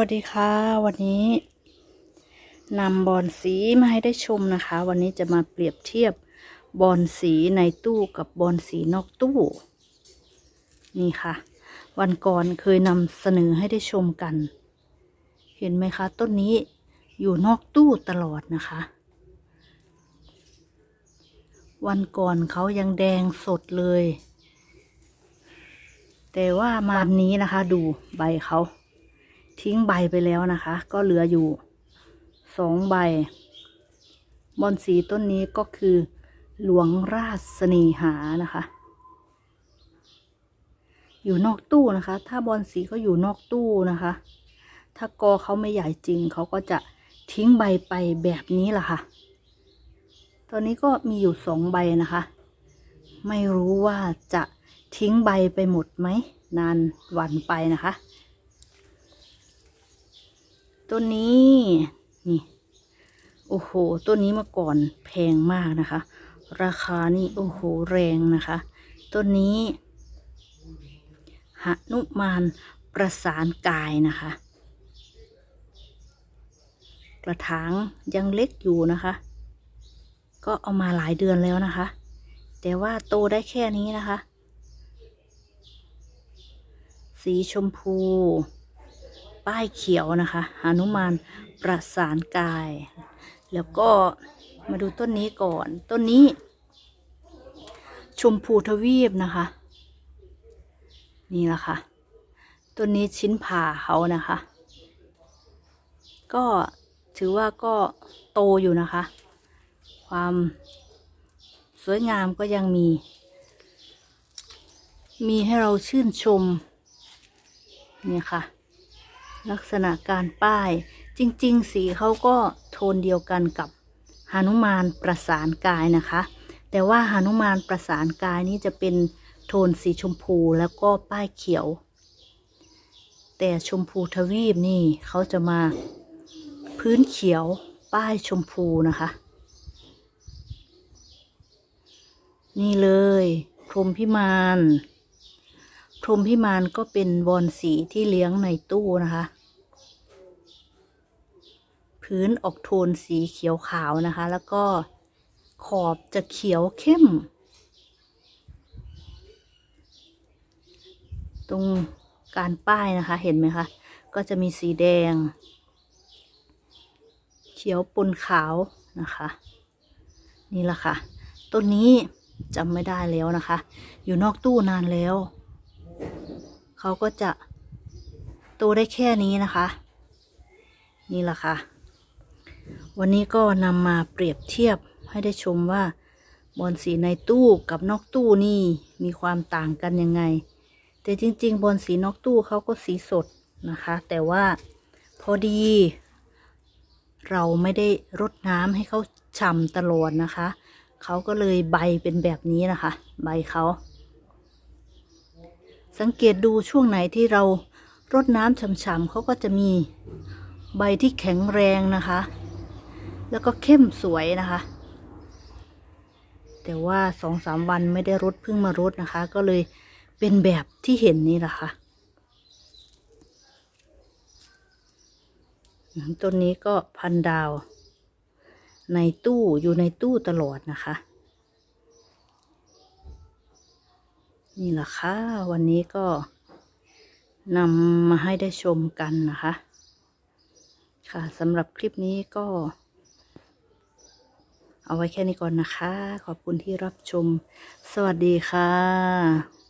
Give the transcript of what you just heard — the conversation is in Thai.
วัสดีค่ะ วันนี้นำบอลสีมาให้ได้ชมนะคะ วันนี้จะมาเปรียบเทียบบอลสีในตู้กับบอลสีนอกตู้ นี่ค่ะ วันก่อนเคยนำเสนอให้ได้ชมกัน เห็นไหมคะ ต้นนี้อยู่นอกตู้ตลอดนะคะ วันก่อนเขายังแดงสดเลย แต่ว่ามานี้นะคะ ดูใบเขา ทิ้งใบไปแล้วนะคะ ก็เหลืออยู่สองใบบอนสีต้นนี้ก็คือหลวงราชเสน่หานะคะ อยู่นอกตู้นะคะ ถ้าบอนสีก็อยู่นอกตู้นะคะ ถ้ากอเขาไม่ใหญ่จริงเขาก็จะทิ้งใบไปแบบนี้แหละค่ะ ตอนนี้ก็มีอยู่สองใบนะคะ ไม่รู้ว่าจะทิ้งใบไปหมดไหมนานวันไปนะคะ ต้นนี้ นี่ โอ้โห ต้นนี้เมื่อก่อนแพงมากนะคะ ราคานี่โอ้โหแรงนะคะ ต้นนี้หนุมานประสานกายนะคะ กระถางยังเล็กอยู่นะคะ ก็เอามาหลายเดือนแล้วนะคะ แต่ว่าโตได้แค่นี้นะคะ สีชมพู ป้ายเขียวนะคะหนุมานประสานกาย แล้วก็มาดูต้นนี้ก่อน ต้นนี้ ชมพูทวีปนะคะ นี่แหละค่ะ ต้นนี้ชิ้นผ่าเขานะคะ ก็ถือว่าก็โตอยู่นะคะ ความสวยงามก็ยังมี มีให้เราชื่นชม นี่ค่ะ ลักษณะการป้ายจริง ๆ สีเขาก็โทนเดียวกันกับหานุมานประสานกายนะคะ แต่ว่าหานุมานประสานกายนี้จะเป็นโทนสีชมพูแล้วก็ป้ายเขียว แต่ชมพูทวีปนี่เขาจะมาพื้นเขียวป้ายชมพูนะคะ นี่เลยพรมพิมาน พรมพิมานก็เป็นบอลสีที่เลี้ยงในตู้นะคะ พื้นออกโทนสีเขียวขาวนะคะ แล้วก็ขอบจะเขียวเข้ม ตรงการป้ายนะคะเห็นไหมคะก็จะมีสีแดง เขียวปนขาวนะคะ นี่แหละค่ะ ต้นนี้จำไม่ได้แล้วนะคะ อยู่นอกตู้นานแล้ว เขาก็จะโตได้แค่นี้นะคะ นี่แหละค่ะ วันนี้ก็นำมาเปรียบเทียบให้ได้ชมว่าบอลสีในตู้กับนอกตู้นี่มีความต่างกันยังไง แต่จริง ๆ บอลสีนอกตู้เขาก็สีสดนะคะ แต่ว่าพอดี เราไม่ได้รดน้ำให้เขาฉ่ำตลอดนะคะ เขาก็เลยใบเป็นแบบนี้นะคะ ใบเขา สังเกตดูช่วงไหนที่เรารดน้ำฉ่ำๆเขาก็จะมีใบที่แข็งแรงนะคะ แล้วก็เข้มสวยนะคะ แต่ว่าสองสามวันไม่ได้รดเพิ่งมารดนะคะ ก็เลยเป็นแบบที่เห็นนี่แหละค่ะต้นนี้ก็พันดาว ในตู้อยู่ในตู้ตลอดนะคะ นี่แหละค่ะวันนี้ก็นำมาให้ได้ชมกันนะคะ ค่ะสำหรับคลิปนี้ก็ เอาไว้แค่นี้ก่อนนะคะ ขอบคุณที่รับชม สวัสดีค่ะ